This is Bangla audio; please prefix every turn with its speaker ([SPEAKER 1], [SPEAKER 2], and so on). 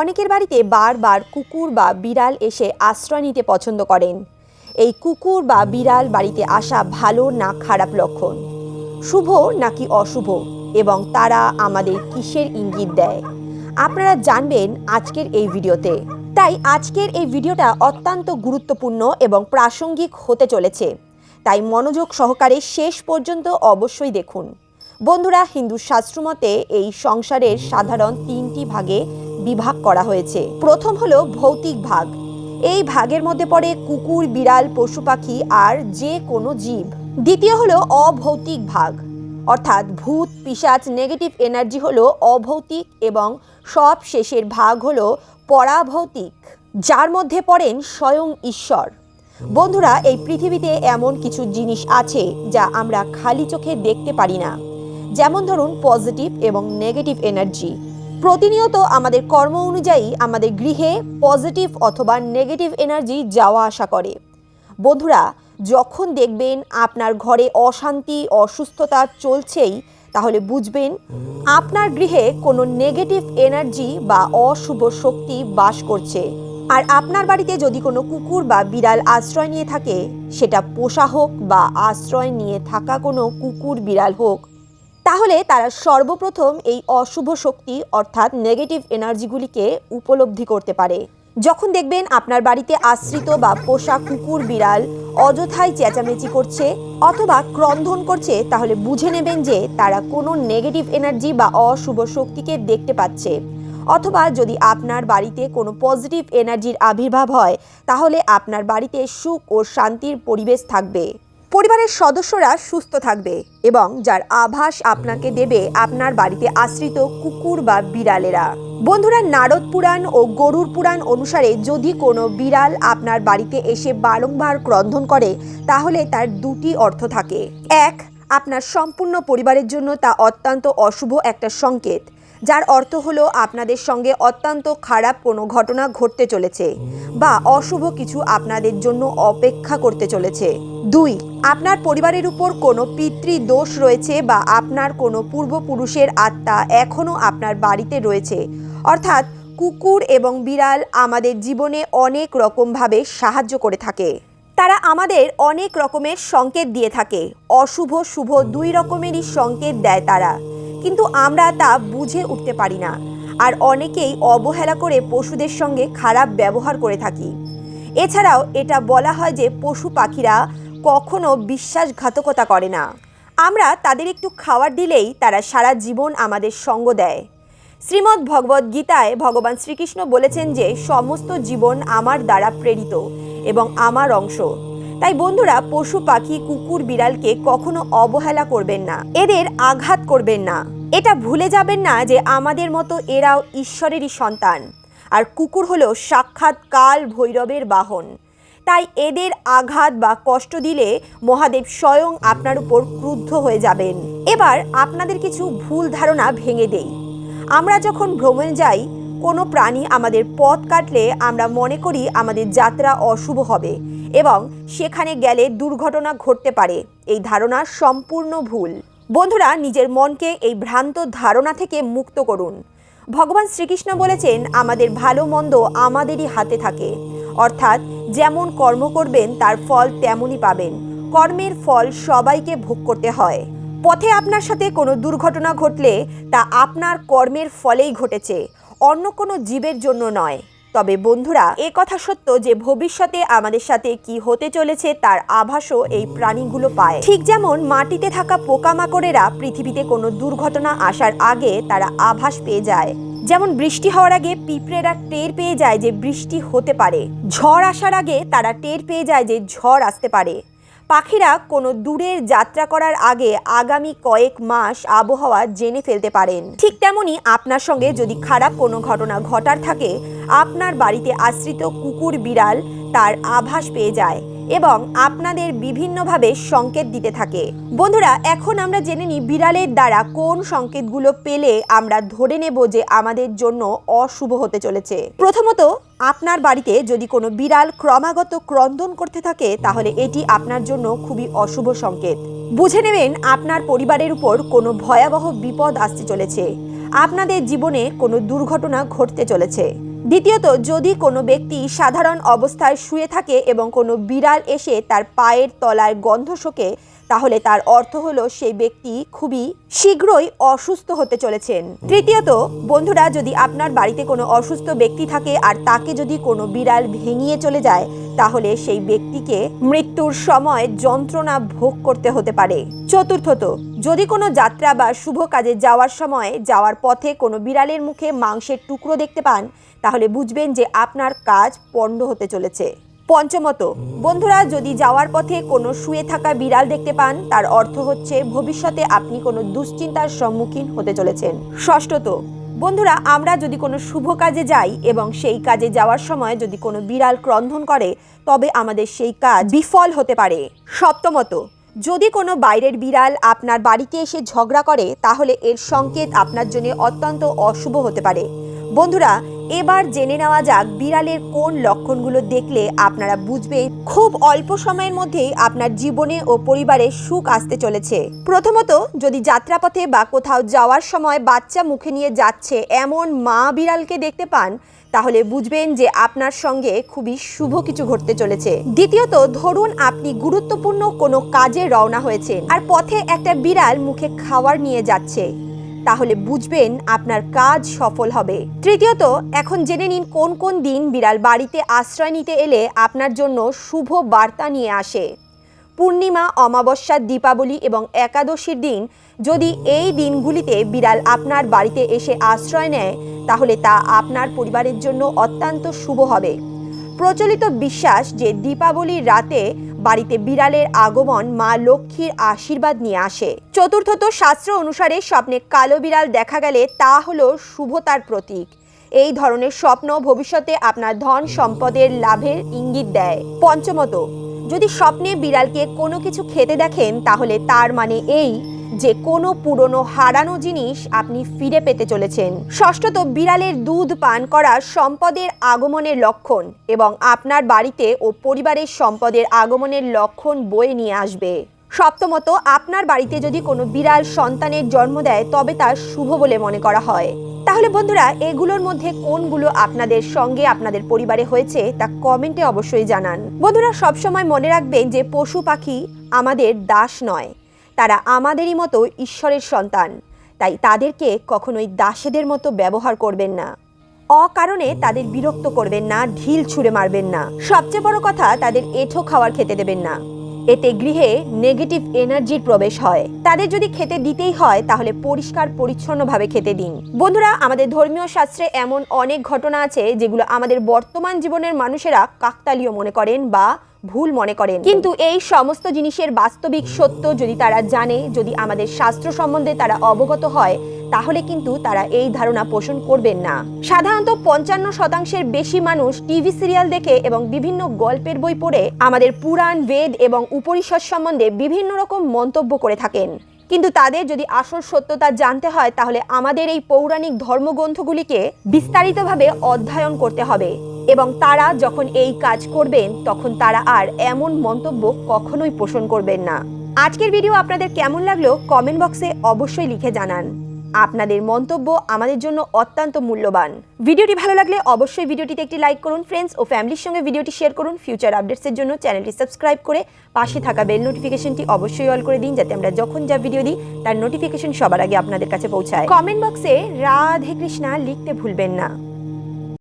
[SPEAKER 1] অনেকের বাড়িতে বারবার কুকুর বা বিড়াল এসে আশ্রয় নিতে পছন্দ করেন। এই কুকুর বা বিড়াল বাড়িতে আসা ভালো না খারাপ লক্ষণ? শুভ নাকি অশুভ? এবং তারা আমাদের কিসের ইঙ্গিত দেয়? আপনারা জানবেন আজকের এই ভিডিওতে। তাই আজকের এই ভিডিওটা অত্যন্ত গুরুত্বপূর্ণ এবং প্রাসঙ্গিক হতে চলেছে। তাই মনোযোগ সহকারে শেষ পর্যন্ত অবশ্যই দেখুন। বন্ধুরা, হিন্দু শাস্ত্রমতে এই সংসারের সাধারণ তিনটি ভাগে বিভাগ করা হয়েছে। প্রথম হলো ভৌতিক ভাগ। এই ভাগের মধ্যে পড়ে কুকুর, বিড়াল, পশু পাখি আর যে কোনো জীব। দ্বিতীয় হলো অভৌতিক ভাগ। অর্থাৎ ভূত, পিশাচ, নেগেটিভ এনার্জি হলো অভৌতিক এবং সব শেষের ভাগ হলো পরাভৌতিক, যার মধ্যে পড়েন স্বয়ং ঈশ্বর। বন্ধুরা, এই পৃথিবীতে এমন কিছু জিনিস আছে যা আমরা খালি চোখে দেখতে পারি না। যেমন ধরুন, পজিটিভ এবং নেগেটিভ এনার্জি। প্রতিনিয়ত আমাদের কর্ম অনুযায়ী আমাদের গৃহে পজিটিভ অথবা নেগেটিভ এনার্জি যাওয়া আসা করে। বন্ধুরা, যখন দেখবেন আপনার ঘরে অশান্তি, অসুস্থতা চলছেই, তাহলে বুঝবেন আপনার গৃহে কোনো নেগেটিভ এনার্জি বা অশুভ শক্তি বাস করছে। আর আপনার বাড়িতে যদি কোনো কুকুর বা বিড়াল আশ্রয় নিয়ে থাকে, সেটা পোষা হোক বা আশ্রয় নিয়ে থাকা কোনো কুকুর, বিড়াল হোক তাহলে তারা সর্বপ্রথম এই অশুভ শক্তি, অর্থাৎ নেগেটিভ এনার্জিগুলিকে উপলব্ধি করতে পারে। যখন দেখবেন আপনার বাড়িতে আশ্রিত বা পোষা কুকুর, বিড়াল অযথায় চেঁচামেচি করছে অথবা ক্রন্ধন করছে, তাহলে বুঝে নেবেন যে তারা কোনো নেগেটিভ এনার্জি বা অশুভ শক্তিকে দেখতে পাচ্ছে। অথবা যদি আপনার বাড়িতে কোনো পজিটিভ এনার্জির আবির্ভাব হয়, তাহলে আপনার বাড়িতে সুখ ও শান্তির পরিবেশ থাকবে। পরিবারের সদস্যরা সুস্থ থাকবে এবং যার আভাস আপনাকে দেবে আপনার বাড়িতে আশ্রিত কুকুর বা বিড়ালেরা। বন্ধুরা, নারদ পুরাণ ও গরুর পুরাণ অনুসারে যদি কোনো বিড়াল আপনার বাড়িতে এসে বারংবার ক্রন্ধন করে, তাহলে তার দুটি অর্থ থাকে। এক, আপনার সম্পূর্ণ পরিবারের জন্য তা অত্যন্ত অশুভ একটা সংকেত। যার অর্থ হলো আপনাদের সঙ্গে অত্যন্ত খারাপ কোনো ঘটনা ঘটতে চলেছে বা অশুভ কিছু আপনাদের জন্য অপেক্ষা করতে চলেছে। দুই, আপনার পরিবারের উপর কোনো পিতৃদোষ রয়েছে বা আপনার কোনো পূর্বপুরুষের আত্মা এখনও আপনার বাড়িতে রয়েছে। অর্থাৎ কুকুর এবং বিড়াল আমাদের জীবনে অনেক রকমভাবে সাহায্য করে থাকে। তারা আমাদের অনেক রকমের সংকেত দিয়ে থাকে। অশুভ, শুভ দুই রকমেরই সংকেত দেয় তারা। কিন্তু আমরা তা বুঝে উঠতে পারি না। আর অনেকেই অবহেলা করে পশুদের সঙ্গে খারাপ ব্যবহার করে থাকি। এছাড়াও এটা বলা হয় যে পশু পাখিরা কখনো বিশ্বাসঘাতকতা করে না। আমরা তাদের একটু খাবার দিলেই তারা সারা জীবন আমাদের সঙ্গ দেয়। শ্রীমদ্ ভগবদ গীতায় ভগবান শ্রীকৃষ্ণ বলেছেন যে সমস্ত জীবন আমার দ্বারা প্রেরিত এবং আমার অংশ। তাই বন্ধুরা পশু পাখি, কুকুর, বিড়ালকে কখনো অবহেলা করবেন না। এদের আঘাত করবেন না। এটা ভুলে যাবেন না যে আমাদের মতো এরাও ঈশ্বরেরই সন্তান। আর কুকুর হলো সাক্ষাৎ কাল ভৈরবের বাহন। তাই এদের আঘাত বা কষ্ট দিলে মহাদেব স্বয়ং আপনার উপর ক্রুদ্ধ হয়ে যাবেন। এবার আপনাদের কিছু ভুল ধারণা ভেঙে দেই। আমরা যখন ভ্রমণে যাই কোনো প্রাণী আমাদের পথ কাটলে আমরা মনে করি আমাদের যাত্রা অশুভ হবে এবং সেখানে গেলে দুর্ঘটনা ঘটতে পারে। এই ধারণা সম্পূর্ণ ভুল। বন্ধুরা, নিজের মনকে এই ভ্রান্ত ধারণা থেকে মুক্ত করুন। ভগবান শ্রীকৃষ্ণ বলেছেন, আমাদের ভালো মন্দ আমাদেরই হাতে থাকে। অর্থাৎ, যেমন কর্ম করবেন, তার ফল তেমনই পাবেন। কর্মের ফল সবাইকে ভোগ করতে হয়। পথে আপনার সাথে কোনো দুর্ঘটনা ঘটলে তা আপনার কর্মের ফলেই ঘটেছে। অন্য কোনো জীবের জন্য নয়। তবে বন্ধুরা, এ কথা সত্য যে ভবিষ্যতে আমাদের সাথে কি হতে চলেছে তার আভাসও এই প্রাণীগুলো পায়। ঠিক যেমন মাটিতে থাকা পোকামাকড়েরা পৃথিবীতে কোনো দুর্ঘটনা আসার আগে তারা আভাস পেয়ে যায়। যেমন বৃষ্টি হওয়ার আগে পিঁপড়েরা টের পেয়ে যায় যে বৃষ্টি হতে পারে। ঝড় আসার আগে তারা টের পেয়ে যায় যে ঝড় আসতে পারে। পাখিরা কোনো দূরের যাত্রা করার আগে আগামী কয়েক মাস আবহাওয়া জেনে ফেলতে পারেন। ঠিক তেমনই আপনার সঙ্গে যদি খারাপ কোনো ঘটনা ঘটার থাকে, আপনার বাড়িতে আশ্রিত কুকুর বিড়াল তার আভাস পেয়ে যায়। এবং আপনাদের বিভিন্নভাবে সংকেত দিতে থাকে। বন্ধুরা, এখন আমরা জেনে নিই বিড়ালের দ্বারা কোন সংকেতগুলো পেলে আমরা ধরে নেব যে আমাদের জন্য অশুভ হতে চলেছে। প্রথমত, আপনার বাড়িতে যদি কোনো বিড়াল ক্রমাগত ক্রন্দন করতে থাকে, তাহলে এটি আপনার জন্য খুবই অশুভ সংকেত। বুঝে নেবেন, আপনার পরিবারের উপর কোনো ভয়াবহ বিপদ আসতে চলেছে। আপনাদের জীবনে কোনো দুর্ঘটনা ঘটতে চলেছে। দ্বিতীয়ত, যদি কোনো ব্যক্তি সাধারণ অবস্থায় শুয়ে থাকে এবং কোনো বিড়াল এসে তার পায়ের তলায় গন্ধ শোকে, তাহলে তার অর্থ হলো সেই ব্যক্তি খুবই শীঘ্রই অসুস্থ হতে চলেছেন। তৃতীয়ত, বন্ধুরা, যদি আপনার বাড়িতে কোনো অসুস্থ ব্যক্তি থাকে আর তাকে যদি কোনো বিড়াল ভেঙিয়ে চলে যায়, তাহলে সেই ব্যক্তিকে মৃত্যুর সময় যন্ত্রণা ভোগ করতে হতে পারে। চতুর্থত যদি কোনো যাত্রা বা শুভ কাজে যাওয়ার সময় যাওয়ার পথে কোনো বিড়ালের মুখে মাংসের টুকরো দেখতে পান, তাহলে বুঝবেন যে আপনার কাজ পণ্ড হতে চলেছে। পঞ্চমত, বন্ধুরা, যদি যাওয়ার পথে কোনো শুয়ে থাকা বিড়াল দেখতে পান, তার অর্থ হচ্ছে ভবিষ্যতে আপনি কোনো দুশ্চিন্তার সম্মুখীন হতে চলেছেন। ষষ্ঠত, বন্ধুরা, আমরা যদি কোনো শুভ কাজে যাই এবং সেই কাজে যাওয়ার সময় যদি কোনো বিড়াল ক্রন্ধন করে, তবে আমাদের সেই কাজ বিফল হতে পারে। সপ্তমত যদি কোনো বাইরের বিড়াল আপনার বাড়িতে এসে ঝগড়া করে, তাহলে এর সংকেত আপনার জন্য অত্যন্ত অশুভ হতে পারে। বন্ধুরা, এবার জেনে নেওয়া যাক বিড়ালের কোন লক্ষণগুলো দেখলে আপনারা বুঝবেন খুব অল্প সময়ের মধ্যেই আপনার জীবনে ও পরিবারে সুখ আসতে চলেছে। প্রথমত, যদি যাত্রাপথে বা কোথাও যাওয়ার সময় বাচ্চা মুখে নিয়ে যাচ্ছে এমন মা বিড়ালকে দেখতে পান তাহলে বুঝবেন যে আপনার সঙ্গে খুবই শুভ কিছু ঘটতে চলেছে। দ্বিতীয়ত, ধরুন আপনি গুরুত্বপূর্ণ কোনো কাজে রওনা হয়েছেন আর পথে একটা বিড়াল মুখে খাওয়ার নিয়ে যাচ্ছে। তাহলে বুঝবেন আপনার কাজ সফল হবে। তৃতীয়ত, এখন জেনে নিন কোন কোন দিন বিড়াল বাড়িতে আশ্রয় নিতে এলে আপনার জন্য শুভ বার্তা নিয়ে আসে। পূর্ণিমা, অমাবস্যা, দীপাবলি এবং একাদশীর দিন যদি এই দিনগুলিতে বিড়াল আপনার বাড়িতে এসে আশ্রয় নেয়, তাহলে তা আপনার পরিবারের জন্য অত্যন্ত শুভ হবে। প্রচলিত বিশ্বাস যে দীপাবলির রাতে বাড়িতে বিড়ালের আগমন মা লক্ষ্মীর আশীর্বাদ নিয়ে আসে। চতুর্থত শাস্ত্র অনুসারে স্বপ্নে কালো বিড়াল দেখা গেলে তা হলো শুভতার প্রতীক। এই ধরনের স্বপ্ন ভবিষ্যতে আপনার ধন সম্পদের লাভের ইঙ্গিত দেয়। পঞ্চমত যদি স্বপ্নে বিড়ালকে কোনো কিছু খেতে দেখেন, তাহলে তার মানে এই যে কোনো পুরনো হারানো জিনিস আপনি ফিরে পেতে চলেছেন। ষষ্ঠত, বিড়ালের দুধ পান করা সম্পদের আগমনের লক্ষণ এবং আপনার বাড়িতে ও পরিবারের সম্পদের আগমনের লক্ষণ বয়ে নিয়ে আসবে। সপ্তমত, আপনার বাড়িতে যদি কোনো বিড়াল সন্তানের জন্ম দেয়, তবে তা শুভ বলে মনে করা হয়। তাহলে বন্ধুরা, এগুলোর মধ্যে কোনগুলো আপনাদের সঙ্গে আপনাদের পরিবারে হয়েছে, তা কমেন্টে অবশ্যই জানান। বন্ধুরা, সবসময় মনে রাখবেন যে পশু পাখি আমাদের দাস নয়। তারা আমাদেরই মতো ঈশ্বরের সন্তান। তাই তাদেরকে কখনোই দাসেদের মতো ব্যবহার করবেন না। অকারণে তাদের বিরক্ত করবেন না, ঢিল ছুঁড়ে মারবেন না। সবচেয়ে বড় কথা, তাদের এঁঠো খাওয়ার খেতে দেবেন না। এতে গৃহে নেগেটিভ এনার্জির প্রবেশ হয়। তাদের যদি খেতে দিতেই হয়, তাহলে পরিষ্কার, পরিচ্ছন্নভাবে খেতে দিন। বন্ধুরা, আমাদের ধর্মীয় শাস্ত্রে এমন অনেক ঘটনা আছে, যেগুলো আমাদের বর্তমান জীবনের মানুষেরা কাকতালীয় মনে করেন বা ভুল মনে করেন। কিন্তু এই সমস্ত জিনিসের বাস্তবিক সত্য যদি তারা জানে, যদি আমাদের শাস্ত্র সম্বন্ধে তারা অবগত হয় তাহলে কিন্তু তারা এই ধারণা পোষণ করবেন না। সাধারণত পঞ্চান্ন শতাংশের বেশি মানুষ টিভি সিরিয়াল দেখে এবং বিভিন্ন গল্পের বই পড়ে আমাদের পুরাণ, বেদ এবং উপনিষদ সম্বন্ধে বিভিন্ন রকম মন্তব্য করে থাকেন। কিন্তু তাদের যদি আসল সত্যতা জানতে হয়, তাহলে আমাদের এই পৌরাণিক ধর্মগ্রন্থগুলিকে বিস্তারিতভাবে অধ্যয়ন করতে হবে এবং তারা যখন এই কাজ করবেন, তখন তারা আর এমন মন্তব্য কখনোই পোষণ করবেন না। আজকের ভিডিও আপনাদের কেমন লাগল, কমেন্ট বক্সে অবশ্যই লিখে জানান। আপনাদের মন্তব্য আমাদের জন্য অত্যন্ত মূল্যবান। ভিডিওটি ভালো লাগলে অবশ্যই ভিডিওটিতে একটি লাইক করুন ফ্রেন্ডস ও ফ্যামিলির সঙ্গে ভিডিওটি শেয়ার করুন ফিউচার আপডেটসের জন্য চ্যানেলটি সাবস্ক্রাইব করে পাশে থাকা বেল নোটিফিকেশনটি অবশ্যই অল করে দিন, যাতে আমরা যখন যা ভিডিও দিই, তার নোটিফিকেশন সবার আগে আপনাদের কাছে পৌঁছায়। কমেন্ট বক্সে রাধে কৃষ্ণা লিখতে ভুলবেন না।